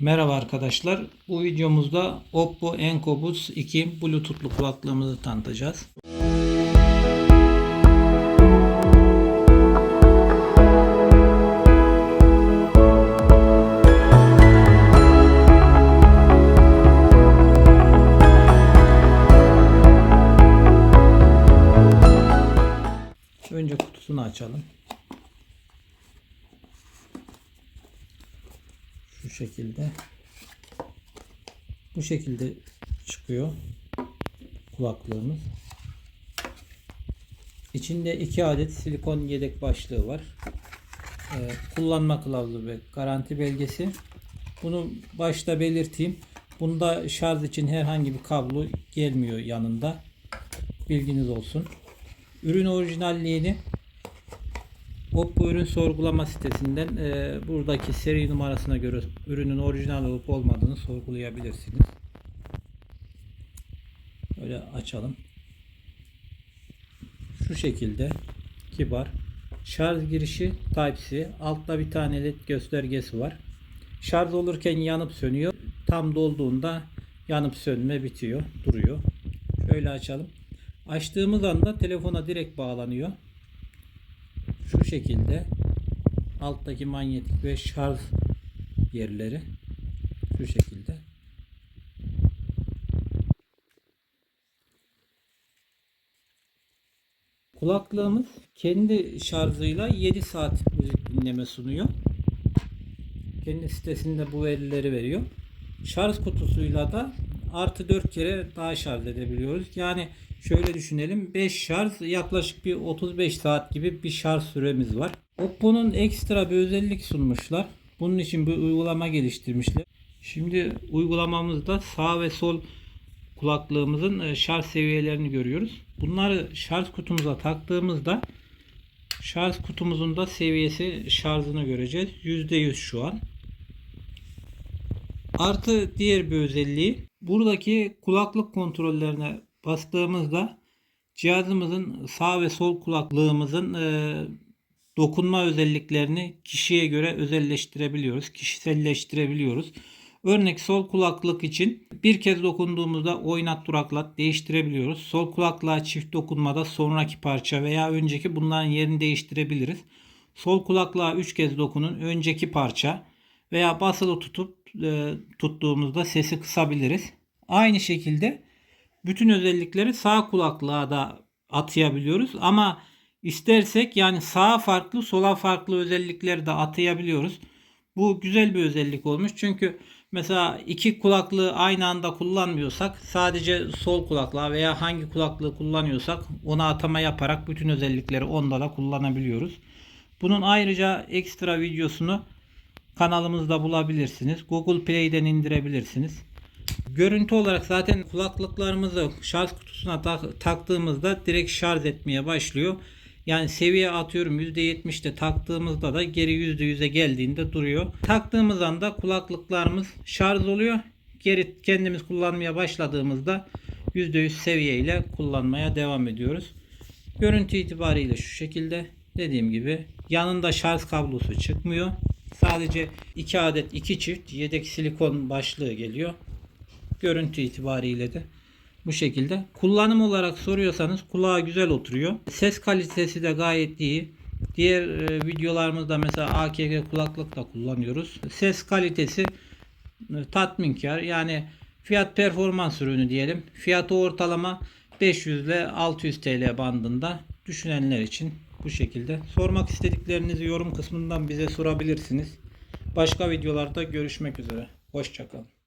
Merhaba arkadaşlar. Bu videomuzda Oppo Enco Buds 2 Bluetooth'lu kulaklığımızı tanıtacağız. Önce kutusunu açalım. Şu şekilde. Bu şekilde çıkıyor kulaklığımız. İçinde iki adet silikon yedek başlığı var. Ee, kullanma kılavuzu ve garanti belgesi. Bunu başta belirteyim. Bunda şarj için herhangi bir kablo gelmiyor yanında. Bilginiz olsun. Ürün orijinalliğini Oppo ürün sorgulama sitesinden e, buradaki seri numarasına göre ürünün orijinal olup olmadığını sorgulayabilirsiniz. Böyle açalım. Şu şekilde kibar. Şarj girişi Type-C. Altta bir tane led göstergesi var. Şarj olurken yanıp sönüyor. Tam dolduğunda yanıp sönme bitiyor. Duruyor. Şöyle açalım. Açtığımız anda telefona direkt bağlanıyor. Şu şekilde alttaki manyetik ve şarj yerleri şu şekilde. Kulaklığımız kendi şarjıyla 7 saat müzik dinleme sunuyor. Kendi sitesinde bu verileri veriyor. Şarj kutusuyla da artı 4 kere daha şarj edebiliyoruz. Yani şöyle düşünelim 5 şarj yaklaşık bir 35 saat gibi bir şarj süremiz var. Oppo'nun ekstra bir özellik sunmuşlar. Bunun için bir uygulama geliştirmişler. Şimdi uygulamamızda sağ ve sol kulaklığımızın e, şarj seviyelerini görüyoruz. Bunları şarj kutumuza taktığımızda şarj kutumuzun da seviyesi şarjını göreceğiz. %100 şu an. Artı diğer bir özelliği buradaki kulaklık kontrollerine bastığımızda cihazımızın sağ ve sol kulaklığımızın e, dokunma özelliklerini kişiye göre özelleştirebiliyoruz. Kişiselleştirebiliyoruz. Örnek sol kulaklık için bir kez dokunduğumuzda oynat duraklat değiştirebiliyoruz. Sol kulaklığa çift dokunmada sonraki parça veya önceki bunların yerini değiştirebiliriz. Sol kulaklığa 3 kez dokunun önceki parça veya basılı tutup e, tuttuğumuzda sesi kısabiliriz. Aynı şekilde bütün özellikleri sağ kulaklığa da atayabiliyoruz ama istersek yani sağa farklı sola farklı özellikleri de atayabiliyoruz. Bu güzel bir özellik olmuş çünkü mesela iki kulaklığı aynı anda kullanmıyorsak sadece sol kulaklığa veya hangi kulaklığı kullanıyorsak ona atama yaparak bütün özellikleri onda da kullanabiliyoruz. Bunun ayrıca ekstra videosunu kanalımızda bulabilirsiniz. Google Play'den indirebilirsiniz. Görüntü olarak zaten kulaklıklarımızı şarj kutusuna tak- taktığımızda direkt şarj etmeye başlıyor. Yani seviye atıyorum %70'te taktığımızda da geri %100'e geldiğinde duruyor. Taktığımız anda kulaklıklarımız şarj oluyor. Geri kendimiz kullanmaya başladığımızda %100 seviye ile kullanmaya devam ediyoruz. Görüntü itibariyle şu şekilde. Dediğim gibi yanında şarj kablosu çıkmıyor. Sadece 2 adet 2 çift yedek silikon başlığı geliyor. Görüntü itibariyle de bu şekilde. Kullanım olarak soruyorsanız kulağa güzel oturuyor. Ses kalitesi de gayet iyi. Diğer e, videolarımızda mesela AKG kulaklık da kullanıyoruz. Ses kalitesi e, tatminkar. Yani fiyat performans ürünü diyelim. Fiyatı ortalama 500 ile 600 TL bandında düşünenler için bu şekilde. Sormak istediklerinizi yorum kısmından bize sorabilirsiniz. Başka videolarda görüşmek üzere. Hoşçakalın.